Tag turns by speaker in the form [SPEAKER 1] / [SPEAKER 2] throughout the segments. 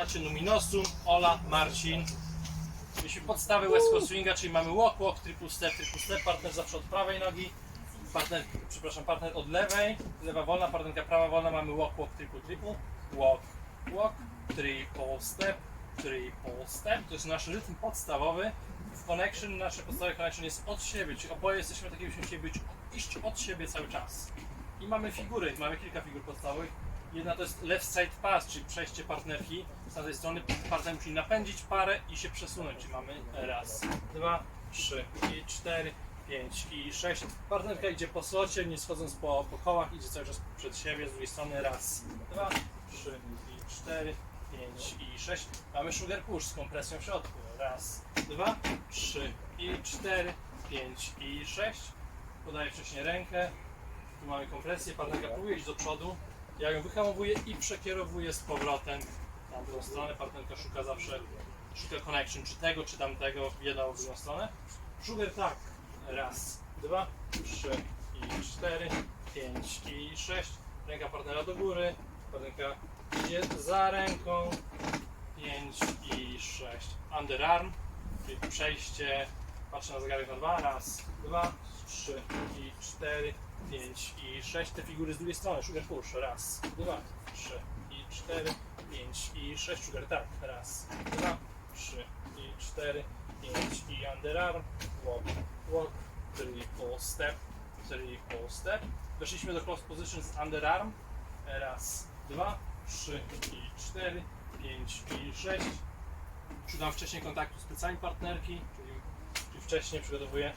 [SPEAKER 1] Macie Numinosum, Ola, Marcin. Mieliśmy podstawy West Coast Swinga, czyli mamy walk, walk, triple step, triple step, partner zawsze od prawej nogi, partner, przepraszam, partner od lewej, lewa wolna, partnerka prawa wolna, mamy walk, walk, triple, triple, walk, walk, triple step, triple step. To jest nasz rytm podstawowy. W connection, nasze podstawowe connection jest od siebie, czyli oboje jesteśmy takie, byśmy chcieli być, iść od siebie cały czas. I mamy figury, mamy kilka figur podstawowych. Jedna to jest left side pass, czyli przejście partnerki. Z tamtej strony partner musi napędzić parę i się przesunąć. Mamy raz, dwa, trzy i cztery, pięć i sześć. Partnerka idzie po slocie, nie schodząc po, po kołach, idzie cały czas przed siebie. Z drugiej strony raz, dwa, trzy i cztery, pięć i sześć. Mamy sugar push z kompresją w środku. Raz, dwa, trzy i cztery, pięć i sześć. Podaję wcześniej rękę, tu mamy kompresję, partnerka próbuje iść do przodu. Ja ją wyhamowuję i przekierowuję z powrotem na drugą stronę. Partnerka szuka zawsze, szuka connection, czy tego, czy tamtego, w jedną, w drugą stronę. Sugar tak. Raz, dwa, trzy i cztery, pięć i sześć. Ręka partnera do góry. Partnerka idzie za ręką. Pięć i sześć. Underarm, czyli przejście. Patrzę na zegarek na dwa. Raz, dwa, trzy i cztery, pięć i sześć. Te figury z drugiej strony. Sugar push. Raz, dwa, trzy i cztery, pięć i sześć. Sugar tak. Raz, dwa, trzy i cztery, pięć i underarm. Walk, walk, triple step, triple step. Weszliśmy do close position z underarm. Raz, dwa, trzy i cztery, pięć i sześć. Szukam wcześniej kontaktu z plecami partnerki, czyli, czyli wcześniej przygotowuję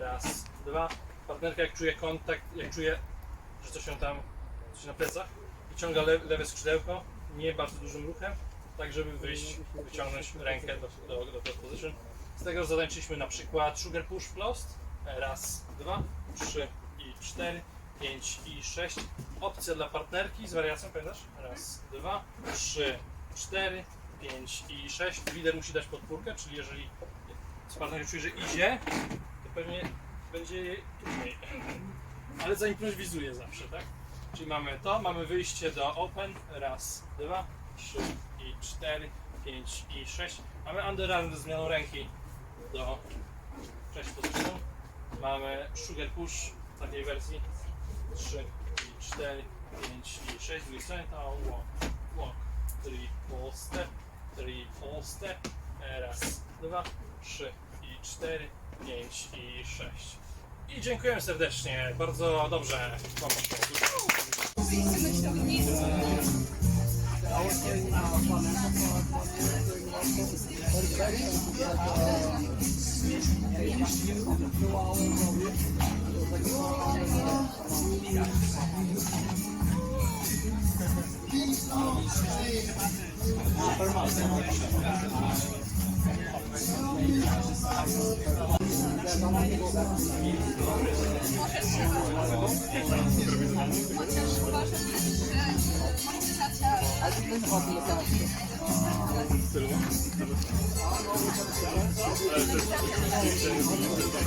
[SPEAKER 1] raz, dwa. Partnerka jak czuje kontakt, jak czuje, że coś się tam, coś na plecach, wyciąga le, lewe skrzydełko, nie bardzo dużym ruchem, tak żeby wyjść, wyciągnąć rękę do, do, do close position. Z tego zatańczyliśmy na przykład sugar push closed, raz, dwa, trzy i cztery, pięć i sześć. Opcja dla partnerki z wariacją, pamiętasz? Raz, dwa, trzy, cztery, pięć i sześć. Lider musi dać podpórkę, czyli jeżeli partner czuje, że idzie, to pewnie będzie trudniej. Ale zaimprowizuje zawsze, tak? Czyli mamy to, mamy wyjście do open, raz, dwa, trzy i cztery, pięć i sześć. Mamy underarm ze zmianą ręki do cześć position. Mamy sugar push w takiej wersji 3 i 4, 5 i 6. Z drugiej strony to walk, walk, triple step, triple step. Raz, dwa, trzy i cztery, pięć i sześć. I dziękujemy serdecznie, bardzo dobrze Wam poszło.
[SPEAKER 2] Chociaż uważam, że monetyzacja